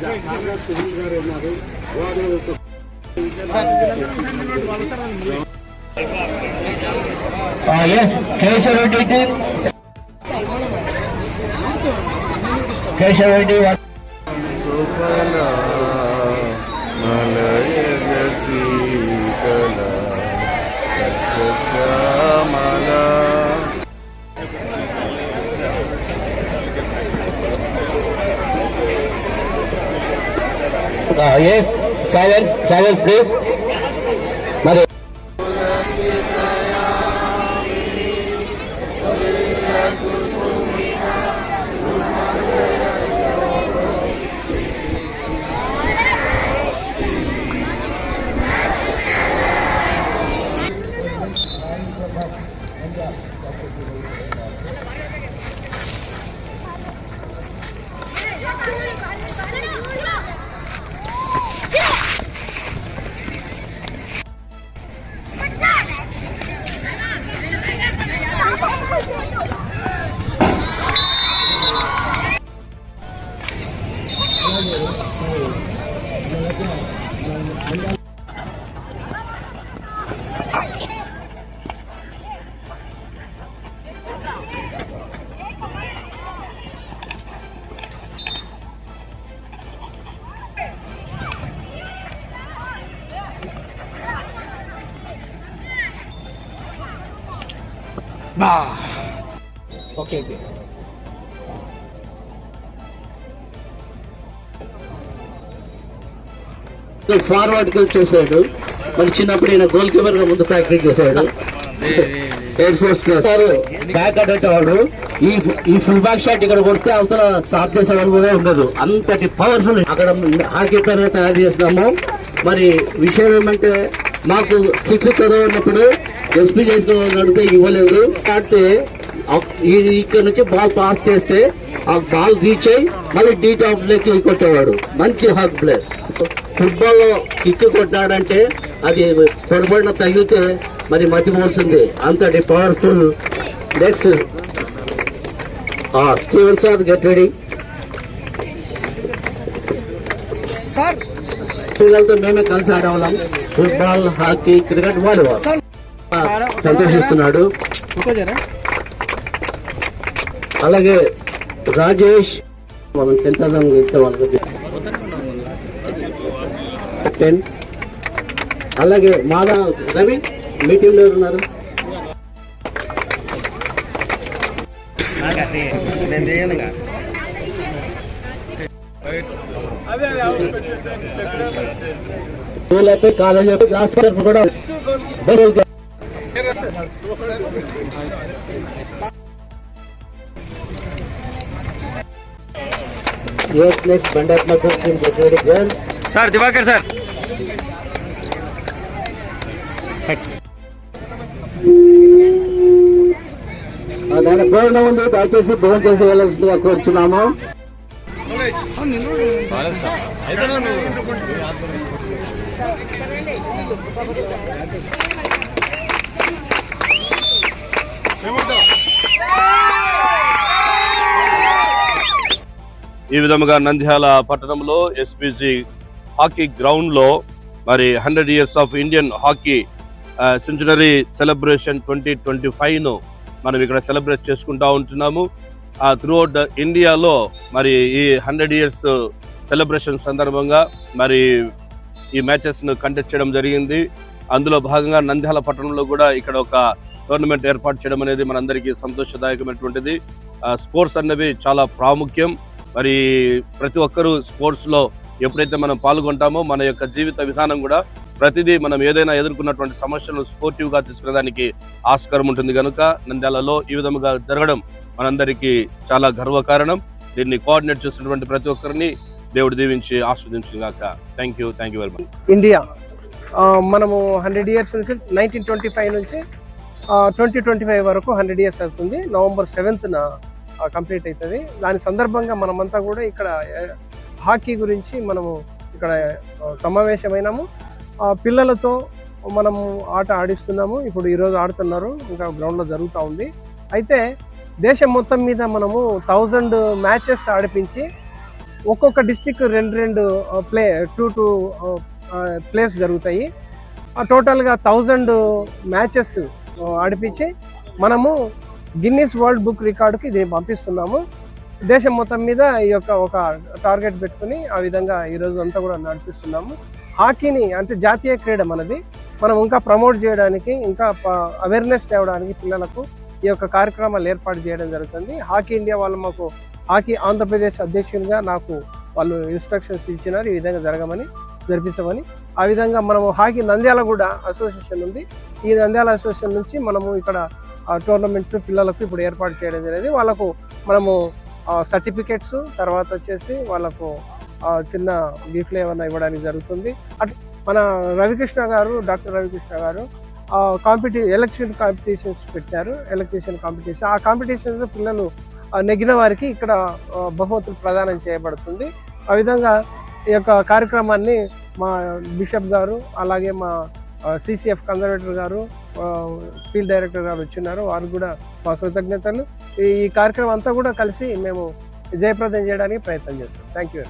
సునీల్ గారు ఉన్నారు వారు Uh, yes, silence, silence please. Okay okay ఫార్వర్డ్కి చేశాడు. మరి చిన్నప్పుడు ఈయన గోల్ కీపర్గా ముందు ప్రాక్టీస్ చేశాడు. ఎయిర్ ఫోర్స్ సార్ బ్యాక్ అడ్డేటవాడు ఈ ఈ ఫుల్ బ్యాక్ షాట్ ఇక్కడ కొడితే అవతల స్టాప్ చేసే వాళ్ళు కూడా ఉండదు అంతటి పవర్ఫుల్ అక్కడ హాకీ ప్లేయర్ తయారు చేస్తున్నాము. మరి విషయం ఏమంటే మాకు సిక్స్ చదవనప్పుడు ఎస్పీ చేసుకుని అడిగితే ఇవ్వలేదు. ఈ- ఇక్కడ నుంచి బాల్ పాస్ చేస్తే ఆ బాల్ రీచ్ అయ్యి మళ్ళీ డీ టాప్ లెక్కి కొట్టేవాడు. మంచి హాక్ ప్లేయర్ ఫుట్బాల్లో కిక్ కొట్టాడంటే అది పొరపాటున తగిలితే మరి మతిపోల్సింది అంతటి powerful next Steven sir get ready sir పిల్లలతో మేమే కలిసి ఆడేవాళ్ళం. ఫుట్బాల్ హాకీ క్రికెట్ వాలీబాల్ సంతోషిస్తున్నాడు. అలాగే రాజేష్ మనం టెన్త్ వాళ్ళకి టెన్. అలాగే మాదా రవి మీటింగ్లో ఉన్నారు? కాలేజ్ క్లాస్ కూడా bus Yes, next Bandatma team get ready girls. Sir Divakar sir దాని భోజనం ఉంది దయచేసి భోజనం చేసి వెళ్ళాల్సిందిగా కోరుచున్నాము ఈ విధముగా నంద్యాల పట్టణంలో ఎస్పీజీ హాకీ గ్రౌండ్లో మరి hundred years of Indian hockey centenary celebration twenty twenty ఫైవ్ను మనం ఇక్కడ సెలబ్రేట్ చేసుకుంటూ ఉంటున్నాము. ఆ త్రూఅవుట్ ఇండియాలో మరి ఈ హండ్రెడ్ ఇయర్స్ సెలబ్రేషన్ సందర్భంగా మరి ఈ మ్యాచెస్ను కండక్ట్ చేయడం జరిగింది. అందులో భాగంగా నంద్యాల పట్టణంలో కూడా ఇక్కడ ఒక టోర్నమెంట్ ఏర్పాటు చేయడం అనేది మనందరికీ సంతోషదాయకమైనటువంటిది. స్పోర్ట్స్ అన్నవి చాలా ప్రాముఖ్యం. మరి ప్రతి ఒక్కరూ స్పోర్ట్స్లో ఎప్పుడైతే మనం పాల్గొంటామో మన యొక్క జీవిత విధానం కూడా ప్రతిదీ మనం ఏదైనా ఎదుర్కొన్నటువంటి సమస్యలను స్పోర్టివ్గా తీసుకునేదానికి ఆస్కారం ఉంటుంది కనుక నంద్యాలలో ఈ విధముగా జరగడం మనందరికీ చాలా గర్వకారణం. దీన్ని కోఆర్డినేట్ చేసినటువంటి ప్రతి ఒక్కరిని దేవుడు దీవించి ఆస్వాదించుగాక thank you thank you very much. India మనము హండ్రెడ్ ఇయర్స్ నుంచి నైన్టీన్ ట్వంటీ ఫైవ్ నుంచి ట్వంటీ ట్వంటీ ఫైవ్ వరకు హండ్రెడ్ ఇయర్స్ అవుతుంది. నవంబర్ సెవెంత్న కంప్లీట్ అవుతుంది దాని సందర్భంగా మనమంతా కూడా ఇక్కడ హాకీ గురించి మనము ఇక్కడ సమావేశమైనాము. ఆ, పిల్లలతో మనము ఆట ఆడిస్తున్నాము. ఇప్పుడు ఈరోజు ఆడుతున్నారు. ఇంకా గ్రౌండ్లో జరుగుతూ ఉంది. అయితే దేశం మొత్తం మీద మనము థౌజండ్ మ్యాచెస్ ఆడిపించి ఒక్కొక్క డిస్టిక్ రెండు రెండు ప్లే టూ టూ ప్లేస్ జరుగుతాయి. టోటల్గా థౌజండ్ మ్యాచెస్ ఆడిపించి మనము గిన్నీస్ వరల్డ్ బుక్ రికార్డుకి దీన్ని పంపిస్తున్నాము. దేశం మొత్తం మీద ఈ యొక్క ఒక టార్గెట్ పెట్టుకుని ఆ విధంగా ఈరోజు అంతా కూడా నడిపిస్తున్నాము. హాకీని అంటే జాతీయ క్రీడ మనది. మనం ఇంకా ప్రమోట్ చేయడానికి ఇంకా అవేర్నెస్ తేవడానికి పిల్లలకు ఈ యొక్క కార్యక్రమాలు ఏర్పాటు చేయడం జరుగుతుంది. హాకీ ఇండియా వాళ్ళు మాకు హాకీ ఆంధ్రప్రదేశ్ అధ్యక్షునిగా నాకు వాళ్ళు ఇన్స్ట్రక్షన్స్ ఇచ్చినారు. ఈ విధంగా జరగమని జరిపించమని. ఆ విధంగా మనము హాకీ నంద్యాల కూడా అసోసియేషన్ ఉంది. ఈ నంద్యాల అసోసియేషన్ నుంచి మనము ఇక్కడ టోర్నమెంట్ పిల్లలకు ఇప్పుడు ఏర్పాటు చేయడం జరిగింది. వాళ్ళకు మనము సర్టిఫికెట్స్ తర్వాత వచ్చేసి వాళ్ళకు చిన్న గిఫ్ట్లు ఏమైనా ఇవ్వడానికి జరుగుతుంది. అట్ మన రవికృష్ణ గారు డాక్టర్ రవికృష్ణ గారు కాంపిటీ ఎలక్షన్ కాంపిటీషన్స్ పెట్టారు. Electrician competition. ఆ కాంపిటీషన్స్ పిల్లలు నెగ్గిన వారికి ఇక్కడ బహుమతులు ప్రదానం చేయబడుతుంది. ఆ విధంగా ఈ యొక్క కార్యక్రమాన్ని మా బిషప్ గారు అలాగే మా సిసిఎఫ్ కన్జర్వేటర్ గారు ఫీల్డ్ డైరెక్టర్ గారు వచ్చినారు. వారు కూడా మా కృతజ్ఞతలు. ఈ కార్యక్రమం అంతా కూడా కలిసి మేము జయప్రదం చేయడానికి ప్రయత్నం చేస్తాం. Thank you